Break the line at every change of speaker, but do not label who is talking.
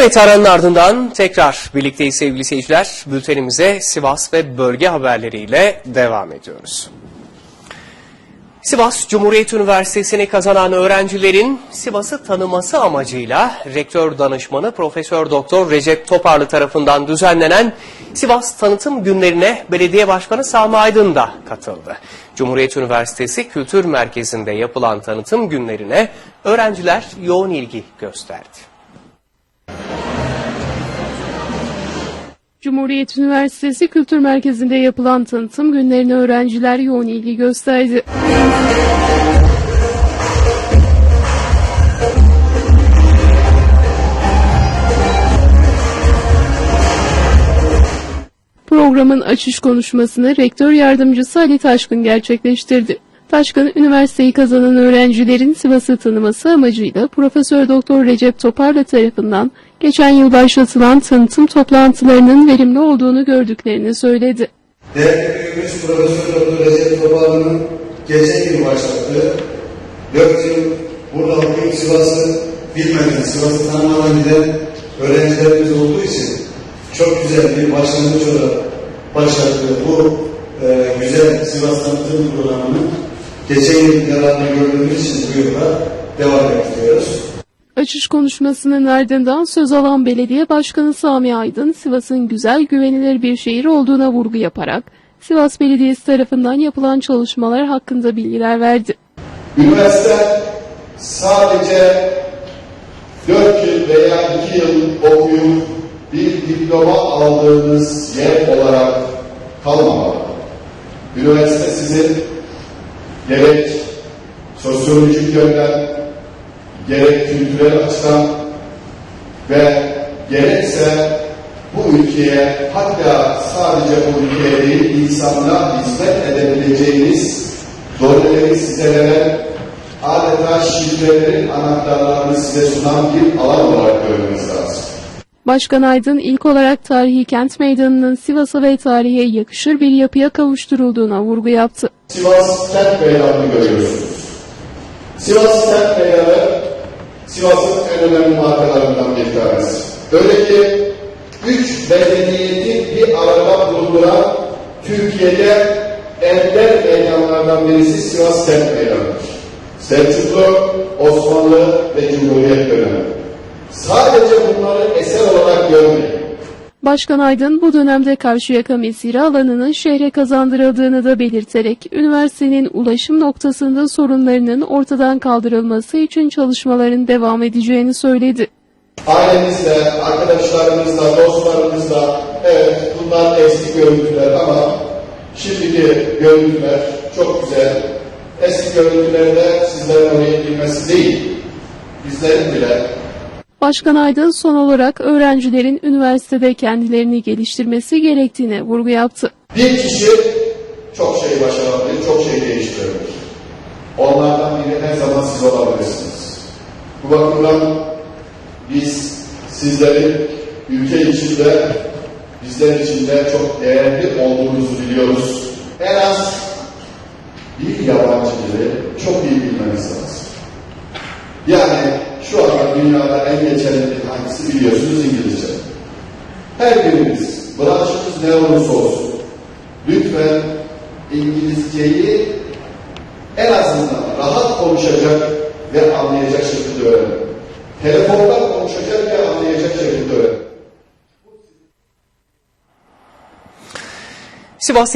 Evet aranın ardından tekrar birlikteyiz sevgili seyirciler. Bültenimize Sivas ve bölge haberleriyle devam ediyoruz. Sivas Cumhuriyet Üniversitesi'ni kazanan öğrencilerin Sivas'ı tanıması amacıyla Rektör Danışmanı Profesör Doktor Recep Toparlı tarafından düzenlenen Sivas Tanıtım Günlerine Belediye Başkanı Sami Aydın da katıldı. Cumhuriyet Üniversitesi Kültür Merkezi'nde yapılan tanıtım günlerine öğrenciler yoğun ilgi gösterdi.
Cumhuriyet Üniversitesi Kültür Merkezi'nde yapılan tanıtım günlerine öğrenciler yoğun ilgi gösterdi. Programın açış konuşmasını Rektör Yardımcısı Ali Taşkın gerçekleştirdi. Taşkın, üniversiteyi kazanan öğrencilerin Sivas'ı tanıması amacıyla Profesör Doktor Recep Toparla tarafından geçen yıl başlatılan tanıtım toplantılarının verimli olduğunu gördüklerini söyledi.
Değerli büyüğümüz Profesör Doktor Recep Toparlı'nın geçen yıl başlattığı 4 yıl burada okuyup Sivas'ı bilmeden, Sivas'ı tanımadan giden öğrencilerimiz olduğu için çok güzel bir başlangıç olarak başlattığı bu e, güzel Sivas tanıtım programını geçen yıl yararını gördüğümüz için bu yılda devam ettiriyoruz.
Açış konuşmasının ardından söz alan Belediye Başkanı Sami Aydın, Sivas'ın güzel güvenilir bir şehir olduğuna vurgu yaparak, Sivas Belediyesi tarafından yapılan çalışmalar hakkında bilgiler verdi.
Üniversite sadece 4 yıl veya 2 yıl okuyup bir diploma aldığınız yer olarak kalmamalı. Üniversite sizin gerek sosyolojik yönden, gerek kültürel açıdan ve gerekse bu ülkeye hatta sadece bu ülkeye değil insanlığa hizmet edebileceğiniz doğruları size veren adeta şifrelerin anahtarlarını size sunan bir alan olarak görmeniz lazım.
Başkan Aydın ilk olarak tarihi kent meydanının Sivas'a ve tarihe yakışır bir yapıya kavuşturulduğuna vurgu yaptı.
Sivas Kent Meydanı'nı görüyorsunuz. Sivas Kent Meydanı Sivas'ın en önemli markalarından bir tanesi. Öyle ki üç medeniyeti bir arada bulunduran Türkiye'de ender meydanlardan birisi Sivas Kent Meydanı'dır. Selçuklu, Osmanlı ve Cumhuriyet dönemi. Sadece bunları eser olarak görmeyin.
Başkan Aydın bu dönemde Karşıyaka mesire alanının şehre kazandırıldığını da belirterek üniversitenin ulaşım noktasında sorunlarının ortadan kaldırılması için çalışmaların devam edeceğini söyledi.
ailemizle, arkadaşlarımızla, dostlarımızla, evet bunlar eski görüntüler ama şimdiki görüntüler çok güzel. Eski görüntülerde sizlerin oraya girmesi değil, bizlerin bile
Başkan Aydın son olarak öğrencilerin üniversitede kendilerini geliştirmesi gerektiğine vurgu yaptı.
bir kişi çok şey başarabilir, çok şey değiştirebilir. Onlardan biri her zaman siz olabilirsiniz. Bu bakımdan biz sizlerin ülke içinde, bizler içinde çok değerli olduğunuzu biliyoruz. En az bir yabancı dili çok iyi bilmeniz lazım. Yani şu anda dünyada en geçerli dil hangisi biliyorsunuz İngilizce. Her birimiz, branşımız ne olursa olsun, lütfen İngilizceyi en azından rahat konuşacak ve anlayacak şekilde öğrenin. Telefonda konuşacak ve anlayacak şekilde öğrenin.
Sivas